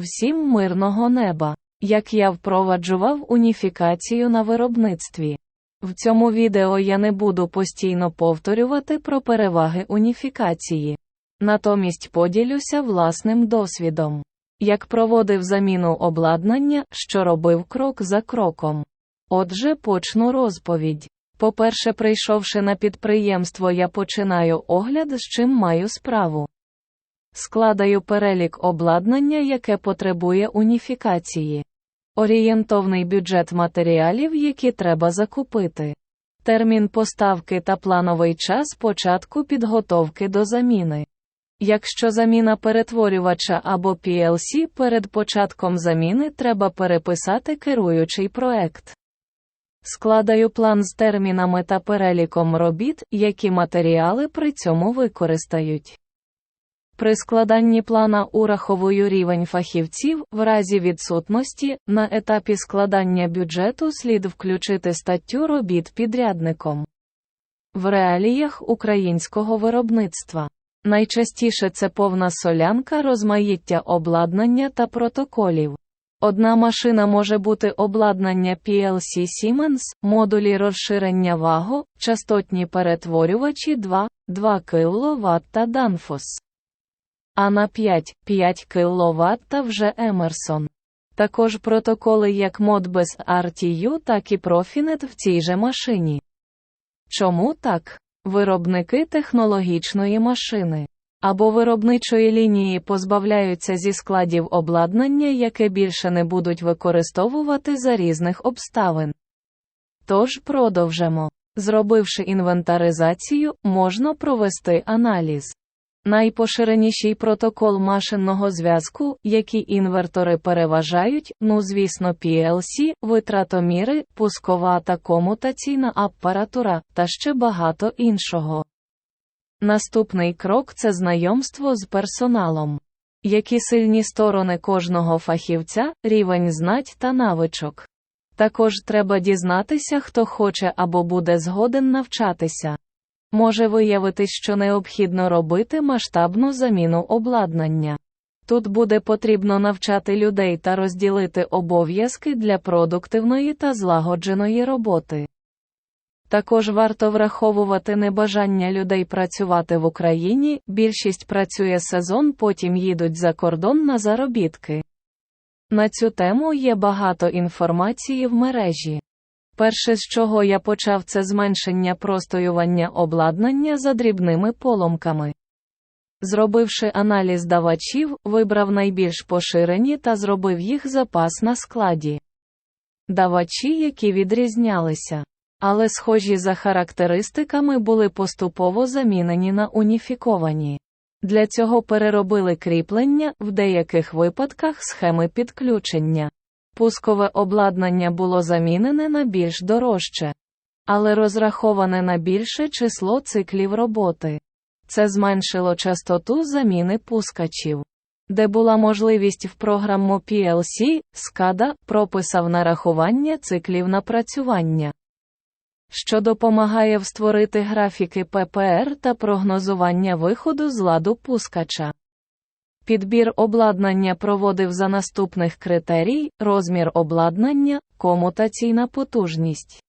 Всім мирного неба. Як я впроваджував уніфікацію на виробництві. В цьому відео я не буду постійно повторювати про переваги уніфікації. Натомість поділюся власним досвідом. Як проводив заміну обладнання, що робив крок за кроком. Отже, почну розповідь. По-перше, прийшовши на підприємство, я починаю огляд, з чим маю справу. Складаю перелік обладнання, яке потребує уніфікації. Орієнтовний бюджет матеріалів, які треба закупити. Термін поставки та плановий час початку підготовки до заміни. Якщо заміна перетворювача або PLC перед початком заміни треба переписати керуючий проект. Складаю план з термінами та переліком робіт, які матеріали при цьому використають. При складанні плана ураховую рівень фахівців, в разі відсутності, на етапі складання бюджету слід включити статтю робіт підрядником. В реаліях українського виробництва. Найчастіше це повна солянка розмаїття обладнання та протоколів. Одна машина може бути обладнання PLC Siemens, модулі розширення вагу, частотні перетворювачі 2, 2 кВт та Danfoss. А на 5, 5 кВт вже Emerson. Також протоколи як Modbus RTU, так і Profinet в цій же машині. Чому так? Виробники технологічної машини або виробничої лінії позбавляються зі складів обладнання, яке більше не будуть використовувати за різних обставин. Тож продовжимо. Зробивши інвентаризацію, можна провести аналіз. Найпоширеніший протокол машинного зв'язку, які інвертори переважають, ну звісно, PLC, витратоміри, пускова та комутаційна апаратура, та ще багато іншого. Наступний крок це знайомство з персоналом. Які сильні сторони кожного фахівця, рівень знать та навичок. Також треба дізнатися, хто хоче або буде згоден навчатися. Може виявитись, що необхідно робити масштабну заміну обладнання. Тут буде потрібно навчати людей та розділити обов'язки для продуктивної та злагодженої роботи. Також варто враховувати небажання людей працювати в Україні, більшість працює сезон, потім їдуть за кордон на заробітки. На цю тему є багато інформації в мережі. Перше, з чого я почав, це зменшення простоювання обладнання за дрібними поломками. Зробивши аналіз давачів, вибрав найбільш поширені та зробив їх запас на складі. Давачі, які відрізнялися, але схожі за характеристиками, були поступово замінені на уніфіковані. Для цього переробили кріплення, в деяких випадках схеми підключення. Пускове обладнання було замінене на більш дорожче, але розраховане на більше число циклів роботи. Це зменшило частоту заміни пускачів. Де була можливість в програму PLC, SCADA прописав нарахування циклів напрацювання, що допомагає встворити графіки ППР та прогнозування виходу з ладу пускача. Підбір обладнання проводив за наступних критерій: розмір обладнання, комутаційна потужність.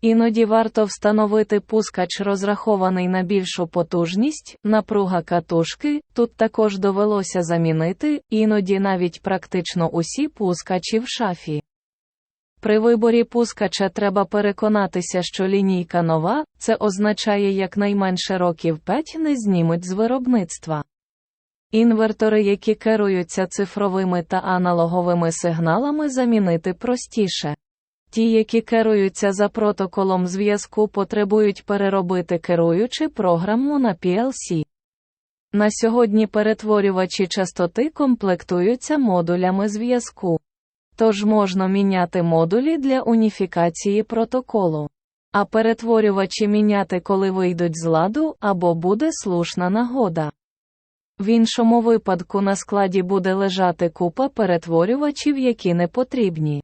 Іноді варто встановити пускач, розрахований на більшу потужність, напруга катушки, тут також довелося замінити, іноді навіть практично усі пускачі в шафі. При виборі пускача треба переконатися, що лінійка нова, це означає якнайменше років 5 не знімуть з виробництва. Інвертори, які керуються цифровими та аналоговими сигналами, замінити простіше. Ті, які керуються за протоколом зв'язку, потребують переробити керуючи програму на PLC. На сьогодні перетворювачі частоти комплектуються модулями зв'язку. Тож можна міняти модулі для уніфікації протоколу. А перетворювачі міняти, коли вийдуть з ладу, або буде слушна нагода. В іншому випадку на складі буде лежати купа перетворювачів, які не потрібні.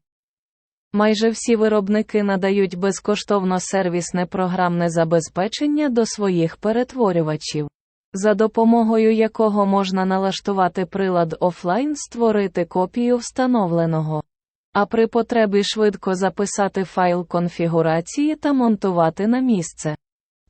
Майже всі виробники надають безкоштовно сервісне програмне забезпечення до своїх перетворювачів. за допомогою якого можна налаштувати прилад офлайн, створити копію встановленого. А при потребі швидко записати файл конфігурації та монтувати на місце.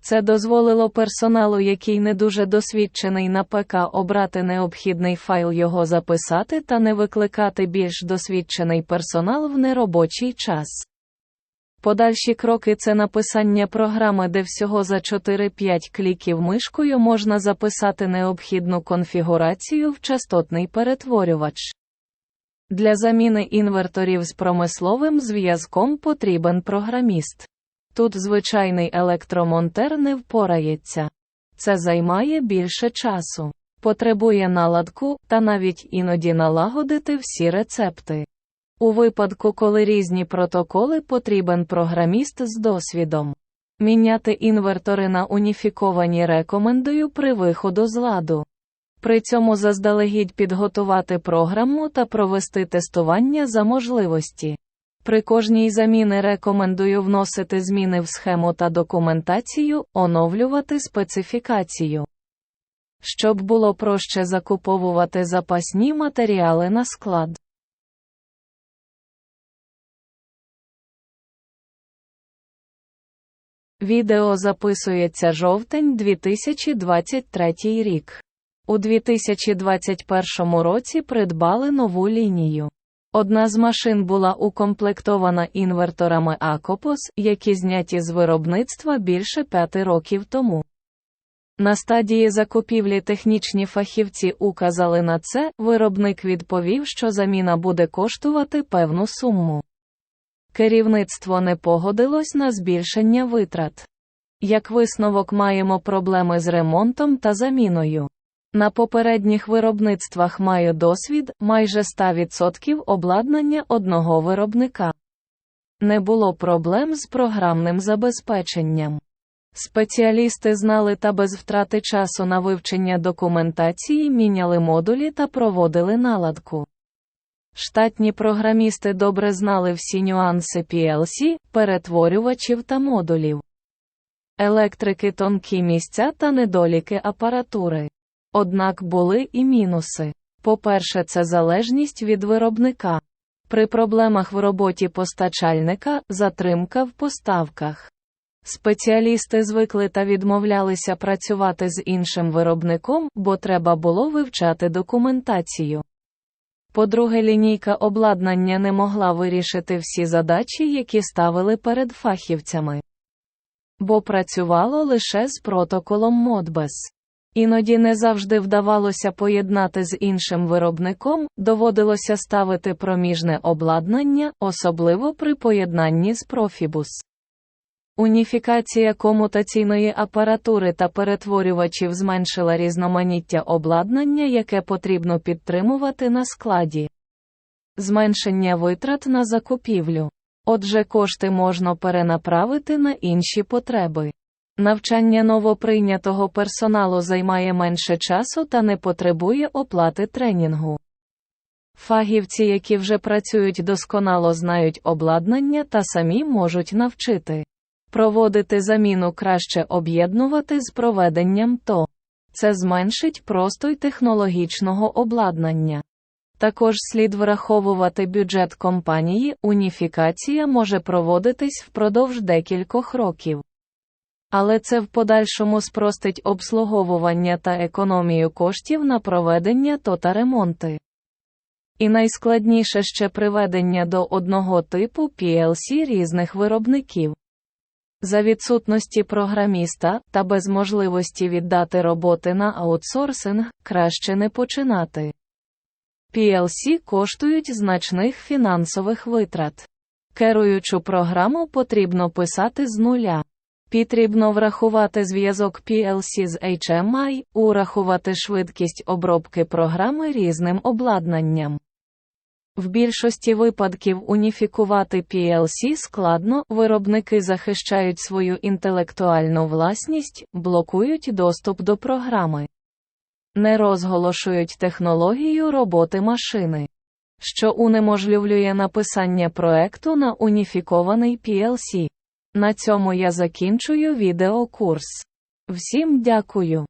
Це дозволило персоналу, який не дуже досвідчений на ПК, обрати необхідний файл його записати та не викликати більш досвідчений персонал в неробочий час. Подальші кроки це написання програми, де всього за 4-5 кліків мишкою можна записати необхідну конфігурацію в частотний перетворювач. Для заміни інверторів з промисловим зв'язком потрібен програміст. Тут звичайний електромонтер не впорається. Це займає більше часу, потребує наладку та навіть іноді налагодити всі рецепти. У випадку, коли різні протоколи потрібен програміст з досвідом. Міняти інвертори на уніфіковані рекомендую при виходу з ладу. При цьому заздалегідь підготувати програму та провести тестування за можливості. При кожній заміни рекомендую вносити зміни в схему та документацію, оновлювати специфікацію. Щоб було проще закуповувати запасні матеріали на склад. Відео записується жовтень 2023 рік. У 2021 році придбали нову лінію. Одна з машин була укомплектована інверторами Акопос, які зняті з виробництва більше п'яти років тому. На стадії закупівлі технічні фахівці указали на це, виробник відповів, що заміна буде коштувати певну суму. Керівництво не погодилось на збільшення витрат. Як висновок маємо проблеми з ремонтом та заміною. На попередніх виробництвах маю досвід майже 100% обладнання одного виробника. Не було проблем з програмним забезпеченням. Спеціалісти знали та без втрати часу на вивчення документації міняли модулі та проводили наладку. Штатні програмісти добре знали всі нюанси PLC, перетворювачів та модулів. Електрики тонкі місця та недоліки апаратури. Однак були і мінуси. По-перше, це залежність від виробника. При проблемах в роботі постачальника затримка в поставках. Спеціалісти звикли та відмовлялися працювати з іншим виробником, бо треба було вивчати документацію. По-друге, лінійка обладнання не могла вирішити всі задачі, які ставили перед фахівцями, бо працювало лише з протоколом Modbus. Іноді не завжди вдавалося поєднати з іншим виробником, доводилося ставити проміжне обладнання, особливо при поєднанні з Profibus. Уніфікація комутаційної апаратури та перетворювачів зменшила різноманіття обладнання, яке потрібно підтримувати на складі. Зменшення витрат на закупівлю. Отже, кошти можна перенаправити на інші потреби. Навчання новоприйнятого персоналу займає менше часу та не потребує оплати тренінгу. Фахівці, які вже працюють досконало знають обладнання та самі можуть навчити. Проводити заміну краще об'єднувати з проведенням ТО. Це зменшить простой технологічного обладнання. Також слід враховувати бюджет компанії, уніфікація може проводитись впродовж декількох років. Але це в подальшому спростить обслуговування та економію коштів на проведення то та ремонти. І найскладніше ще приведення до одного типу PLC різних виробників. За відсутності програміста та без можливості віддати роботи на аутсорсинг краще не починати. PLC коштують значних фінансових витрат. Керуючу програму потрібно писати з нуля. Потрібно врахувати зв'язок PLC з HMI, урахувати швидкість обробки програми різним обладнанням. В більшості випадків уніфікувати PLC складно, виробники захищають свою інтелектуальну власність, блокують доступ до програми, не розголошують технологію роботи машини, що унеможливлює написання проекту на уніфікований PLC. На цьому я закінчую відеокурс. Всім дякую.